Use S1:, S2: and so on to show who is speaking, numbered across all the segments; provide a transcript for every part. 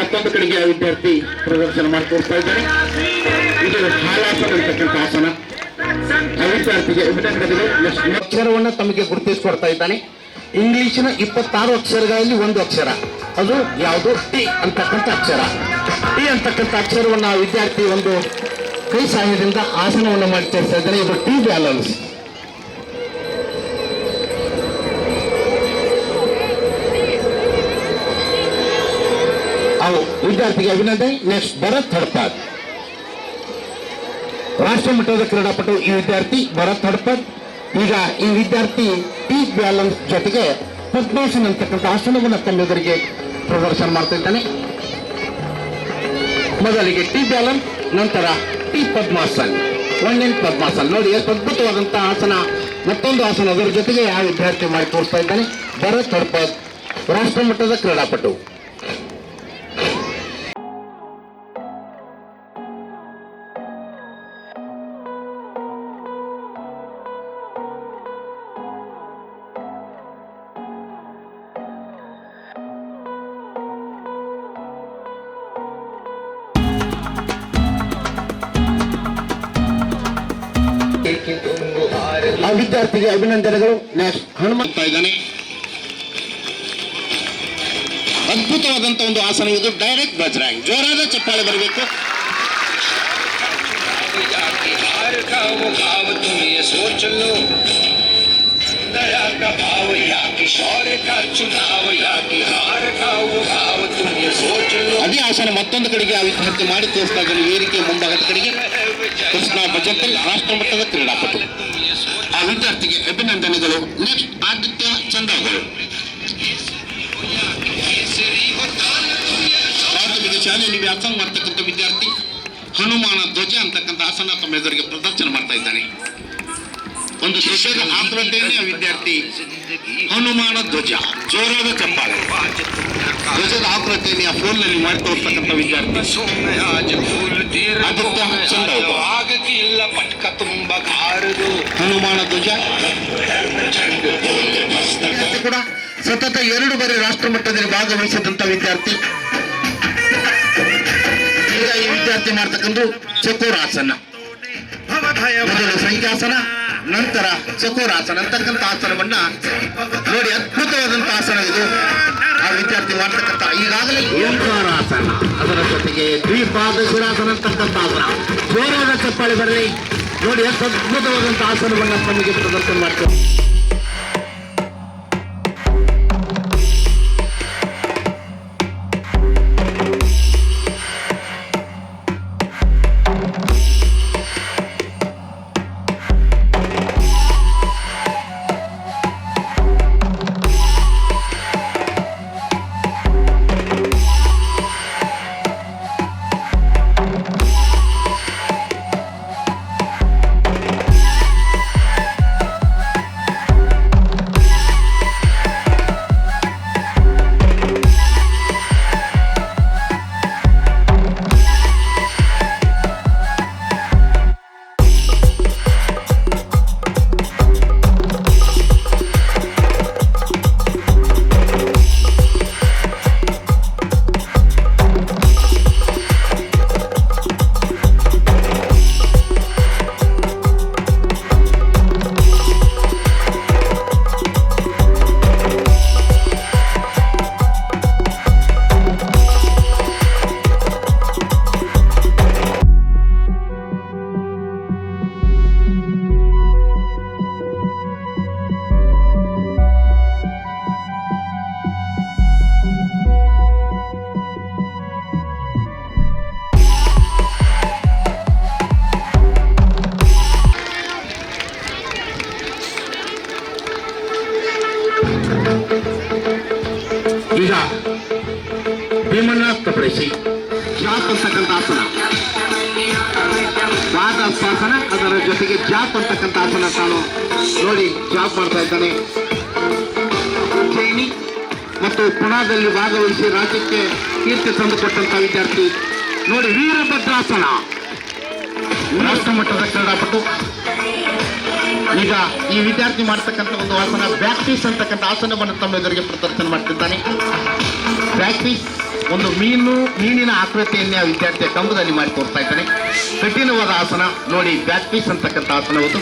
S1: ಮತ್ತೊಂದು ಕಡೆಗೆ ಆ ವಿದ್ಯಾರ್ಥಿ ಪ್ರದರ್ಶನ ಮಾಡಿಕೊಡ್ತಾ ಇದ್ದಾರೆ. ಇದು ಹಾಲಾಸನ ಅಂತಕ್ಕಂಥ ಆಸನ. ಆ ವಿದ್ಯಾರ್ಥಿಗೆ ಅಭಿನಂದನೆಗಳು. ಅಕ್ಷರವನ್ನು ತಮಗೆ ಗುರುತಿಸಿಕೊಡ್ತಾ ಇದ್ದಾನೆ. ಇಂಗ್ಲಿಷಿನ ಇಪ್ಪತ್ತಾರು ಅಕ್ಷರಗಳಲ್ಲಿ ಒಂದು ಅಕ್ಷರ. ಅದು ಯಾವುದು ಟಿ ಅಂತಕ್ಕಂಥ ಅಕ್ಷರ. ಟಿ ಅಂತಕ್ಕಂಥ ಅಕ್ಷರವನ್ನು ಆ ವಿದ್ಯಾರ್ಥಿ ಒಂದು ಕೈ ಸಹಾಯದಿಂದ ಆಸನವನ್ನು ಮಾಡಿ ತೋರಿಸ್ತಾ ಇದ್ದಾನೆ. ಇದು ಟಿ ಬ್ಯಾಲೆನ್ಸ್. ವಿದ್ಯಾರ್ಥಿಗೆ ಅಭಿನಂದನೆ. ನೆಕ್ಸ್ಟ್ ಭರತ್ ಹಡ್ಪಾದ್. ರಾಷ್ಟ್ರ ಮಟ್ಟದ ಕ್ರೀಡಾಪಟು ಈ ವಿದ್ಯಾರ್ಥಿ ಭರತ್ ಹಡ್ಪದ್. ಈಗ ಈ ವಿದ್ಯಾರ್ಥಿ ಪೀಕ್ ಬ್ಯಾಲೆನ್ಸ್ ಜೊತೆಗೆ ಪದ್ಮಾಸನ ಅಂತಕ್ಕಂಥ ಆಸನವನ್ನು ತಮ್ಮೆದುರಿಗೆ ಪ್ರದರ್ಶನ ಮಾಡ್ತಾ ಇದ್ದಾನೆ. ಮೊದಲಿಗೆ ಟಿ ಬ್ಯಾಲೆನ್ಸ್ ನಂತರ T Padmasan one in Padmasan ನೋಡಿ, ಎಷ್ಟು ಅದ್ಭುತವಾದಂತಹ ಆಸನ. ಮತ್ತೊಂದು ಆಸನ ಅದರ ಜೊತೆಗೆ ಆ ವಿದ್ಯಾರ್ಥಿ ಮಾಡಿ ತೋರಿಸ್ತಾ ಇದ್ದಾನೆ. ಭರತ್ ಹಡ್ಪದ್, ರಾಷ್ಟ್ರ ಮಟ್ಟದ ಕ್ರೀಡಾಪಟು. ಆ ವಿದ್ಯಾರ್ಥಿಗೆ ಅಭಿನಂದನೆಗಳು. ಹನುಮಂತ ಇದ್ದಾನೆ. ಅದ್ಭುತವಾದಂತ ಒಂದು ಆಸನ ಇದು. ಡೈರೆಕ್ಟ್ ಬಜ್ರಾಂಗ್ ಜೋರಾದ ಚಪ್ಪಾಳೆ ಬರಬೇಕು. ಅದೇ ಆಸನ ಮತ್ತೊಂದು ಕಡೆಗೆ ಆ ವಿದ್ಯಾರ್ಥಿ ಮಾಡಿ ತೋರಿಸ್ತಾ ಇದ್ದಾನೆ. ವೇದಿಕೆ ಮುಂಭಾಗದ ಕಡೆಗೆ. ಕೃಷ್ಣ ಬಜಕಲ್ ರಾಷ್ಟ್ರ ಮಟ್ಟದ ಕ್ರೀಡಾಪಟು ಆ ವಿದ್ಯಾರ್ಥಿಗೆ ಅಭಿನಂದನೆಗಳು ನೆಕ್ಸ್ಟ್ ಆದಿತ್ಯ ಚಂದಾಗಳು ಪ್ರಾಥಮಿಕ ಶಾಲೆಯಲ್ಲಿ ವ್ಯಾಸಂಗ ಮಾಡ್ತಕ್ಕಂಥ ವಿದ್ಯಾರ್ಥಿ ಹನುಮಾನ ಧ್ವಜ ಅಂತಕ್ಕಂಥ ಆಸನ ತಮ್ಮ ಎದುರಿಗೆ ಪ್ರದರ್ಶನ ಮಾಡ್ತಾ ಇದ್ದಾನೆ ಒಂದು ದೊಡ್ಡದ ಆತುರತೆಯನ್ನೇ ವಿದ್ಯಾರ್ಥಿ ಹನುಮಾನ ಧ್ವಜ ಜೋರಾದ ಚಂಬಾಳೆ ಧ್ವಜದ ಆತುರತೆಯನ್ನು ಫೋನ್ನಲ್ಲಿ ಮಾಡಿಕೊಳ್ತಕ್ಕಂಥ ವಿದ್ಯಾರ್ಥಿ
S2: ಆದಿತ್ಯ ಚಂದ ಎಲ್ಲ ಪಟ್ಕ ತುಂಬಾಗ ಕಾರದು.
S1: ಹನುಮಾನ ಧ್ವಜ. ಕೂಡ ಸತತ ಎರಡು ಬಾರಿ ರಾಷ್ಟ್ರ ಮಟ್ಟದಲ್ಲಿ ಭಾಗವಹಿಸಿದಂತ ವಿದ್ಯಾರ್ಥಿ. ಈಗ ಈ ವಿದ್ಯಾರ್ಥಿ ಮಾಡ್ತಕ್ಕಂಥ ಚಕೋರಾಸನ ಮೊದಲು ಸಂಖ್ಯಾಸನ, ನಂತರ ಚಕೋರಾಸನ ಅಂತಕ್ಕಂಥ ಆಸನವನ್ನ ನೋಡಿ ಅದ್ಭುತವಾದಂತಹ ಆಸನ ಇದು. ವಿದ್ಯಾರ್ಥಿ ಮಾಡ್ತಕ್ಕಂಥ ಈಗಾಗಲೇ ಓಂಕಾರಾಸನ. ಅದರ ಜೊತೆಗೆ ದ್ವಿಪಾದ ಶಿರಾಸನ ಅಂತಕ್ಕಂಥ ಆಸನ. ಜೋರಾದ ಚಪ್ಪಾಳೆ ಬರಲಿ. ನೋಡಿ ಎಷ್ಟು ಅದ್ಭುತವಾದಂತ ಆಸನವನ್ನು ತಮಗೆ ಪ್ರದರ್ಶನ ಮಾಡ್ತಾರೆ ಭೀಮಣ್ಣ ಜಾತ್ ಅಂತಕ್ಕಂಥ ಆಸನ. ಪಾದಾಸ್ವಾಸನ ಅದರ ಜೊತೆಗೆ ಜಾಪ್ ಅಂತಕ್ಕಂಥ ಆಸನ ತಾನು ನೋಡಿ ಜಾಪ್ ಮಾಡ್ತಾ ಇದ್ದಾನೆ. ಜೈನಿ ಮತ್ತು ಪುಣಾದಲ್ಲಿ ಭಾಗವಹಿಸಿ ರಾಜ್ಯಕ್ಕೆ ಕೀರ್ತಿ ತಂದುಕೊಟ್ಟಂತ ವಿದ್ಯಾರ್ಥಿ. ನೋಡಿ ವೀರಭದ್ರಾಸನ. ರಾಷ್ಟ್ರ ಮಟ್ಟದ ಕ್ರೀಡಾಪಟು. ಈಗ ಈ ವಿದ್ಯಾರ್ಥಿ ಮಾಡ್ತಕ್ಕಂಥ ಒಂದು ಆಸನ ಬ್ಯಾಕ್ ಪೀಸ್ ಅಂತಕ್ಕಂಥ ಆಸನವನ್ನು ತಮ್ಮ ಎದುರಿಗೆ ಪ್ರದರ್ಶನ ಮಾಡ್ತಿದ್ದಾನೆ. ಬ್ಯಾಕ್ ಪೀಸ್ ಒಂದು ಮೀನು ಮೀನಿನ ಆಕೃತಿಯನ್ನೇ ಆ ವಿದ್ಯಾರ್ಥಿಯ ಕಂಬದಲ್ಲಿ ಮಾಡಿ ತೋರಿಸ್ತಾ ಇದ್ದಾನೆ. ಕಠಿಣವಾದ ಆಸನ ನೋಡಿ ಬ್ಯಾಕ್ ಪೀಸ್ ಅಂತಕ್ಕಂಥ ಆಸನ ಅದು.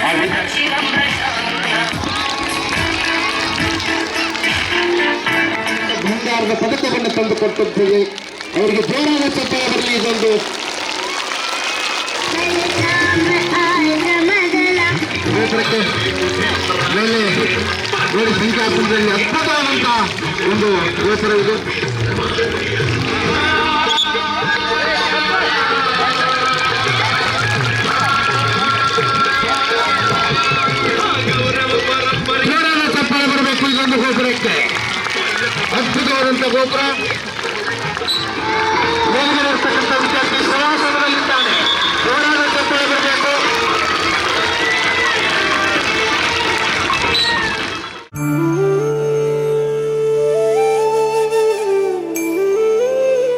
S1: ಆ ವಿದ್ಯಾರ್ಥಿ ಬಂಗಾರದ ಪದಕವನ್ನು ತಂದುಕೊಟ್ಟಿದ್ದೇವೆ ಅವರಿಗೆ ಜೋರಾದ ಚಪ್ಪಾಳೆ ಬರಲಿ ಇದೊಂದು. ಮೇಲೆ ನೋಡಿ ಸಂಖ್ಯಾಸನದಲ್ಲಿ ಅದ್ಭುತವಾದಂಥ ಒಂದು ಜೋರಾದ ಚಪ್ಪಾಳೆ ಬರಬೇಕು ಇದೊಂದು ಗೋಪುರಕ್ಕೆ. ಅದ್ಭುತವಾದಂಥ ಗೋಪುರ.